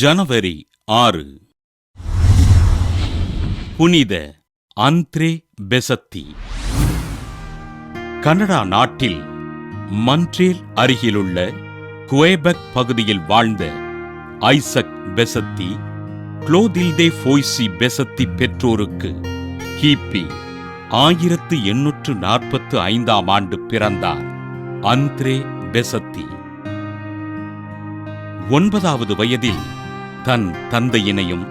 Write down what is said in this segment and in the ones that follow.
ஜனவரி ஆறு. புனித அந்த்ரே பெசத்தி. கனடா நாட்டில் மன்ட்ரேல் அருகிலுள்ள குவேபக் பகுதியில் வாழ்ந்த ஐசக் பெசத்தி குளோதில்தே ஃபோய்சி பெசத்தி பெற்றோருக்கு கிபி ஆயிரத்து எண்ணூற்று நாற்பத்து ஐந்தாம் ஆண்டு பிறந்தார் அந்த்ரே பெசத்தி. ஒன்பதாவது வயதில் தன் தந்தையினையும்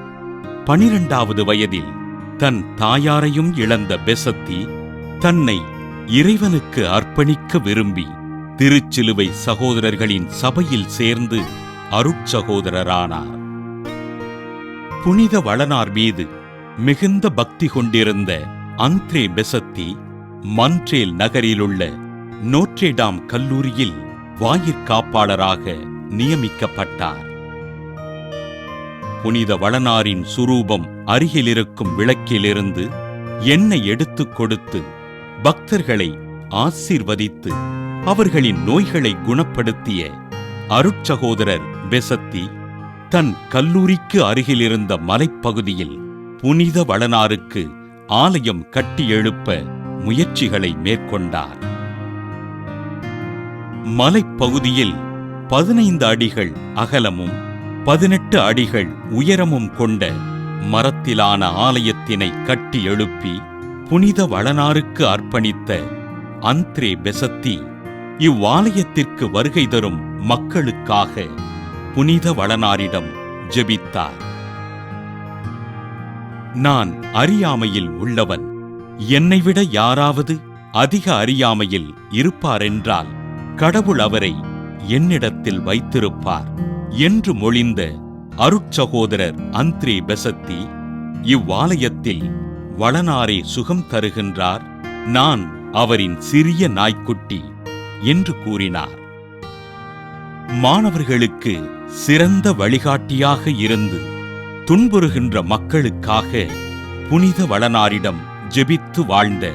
பனிரெண்டாவது வயதில் தன் தாயாரையும் இழந்த பெசத்தி தன்னை இறைவனுக்கு அர்ப்பணிக்க விரும்பி திருச்சிலுவை சகோதரர்களின் சபையில் சேர்ந்து அருட்சகோதரரானார். புனித வளனார் மீது மிகுந்த பக்தி கொண்டிருந்த அந்த்ரே பெசத்தி மன்ட்ரேல் நகரிலுள்ள நோட்ரேடாம் கல்லூரியில் வாயிற்காப்பாளராக நியமிக்கப்பட்டார். புனித வளனாரின் சுரூபம் அருகிலிருக்கும் விளக்கிலிருந்து எண்ணெய் எடுத்துக் கொடுத்து பக்தர்களை ஆசீர்வதித்து அவர்களின் நோய்களை குணப்படுத்திய அருட்சகோதரர் பெசத்தி தன் கல்லூரிக்கு அருகிலிருந்த மலைப்பகுதியில் புனித வளனாருக்கு ஆலயம் கட்டி எழுப்ப முயற்சிகளை மேற்கொண்டார். மலைப்பகுதியில் பதினைந்து அடிகள் அகலமும் பதினெட்டு அடிகள் உயரமும் கொண்ட மரத்திலான ஆலயத்தினை கட்டி எழுப்பி புனித வளனாருக்கு அர்ப்பணித்த அந்த்ரே பெசத்தி இவ்வாலயத்திற்கு வருகை தரும் மக்களுக்காக புனித வளனாரிடம் ஜெபித்தார். நான் அறியாமையில் உள்ளவன். என்னைவிட யாராவது அதிக அறியாமையில் இருப்பாரென்றால் கடவுள் அவரை என்னிடத்தில் வைத்திருப்பார். என்று மொழிந்த அருட்சகோதரர் அந்த்ரே பெசத்தி இவ்வாலயத்தில் வளனாரே சுகம் தருகின்றார் நான் அவரின் சிறிய நாய்க்குட்டி என்று கூறினார். மாணவர்களுக்கு சிறந்த வழிகாட்டியாக இருந்து துன்புறுகின்ற மக்களுக்காக புனித வளனாரிடம் ஜெபித்து வாழ்ந்த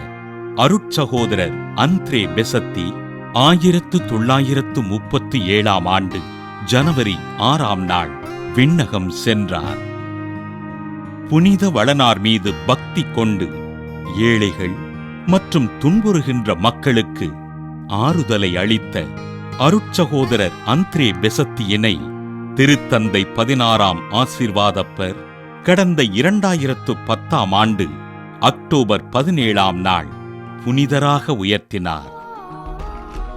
அருட்சகோதரர் அந்த்ரே பெசத்தி ஆயிரத்து தொள்ளாயிரத்து முப்பத்து ஏழாம் ஆண்டு ஜனவரி ஆறாம் நாள் விண்ணகம் சென்றார். புனித வளனார் மீது பக்தி கொண்டு ஏழைகள் மற்றும் துன்புறுகின்ற மக்களுக்கு ஆறுதலை அளித்த அருட்சகோதரர் அந்த்ரே பெசத்தியினை திருத்தந்தை பதினாறாம் ஆசிர்வாதப்பர் கடந்த இரண்டாயிரத்து பத்தாம் ஆண்டு அக்டோபர் பதினேழாம் நாள் புனிதராக உயர்த்தினார்.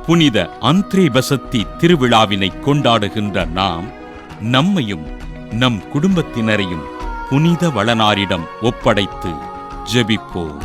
புனித அந்திரேபசத்தி திருவிழாவினை கொண்டாடுகின்ற நாம் நம்மையும் நம் குடும்பத்தினரையும் புனித வளனாரிடம் ஒப்படைத்து ஜெபிப்போம்.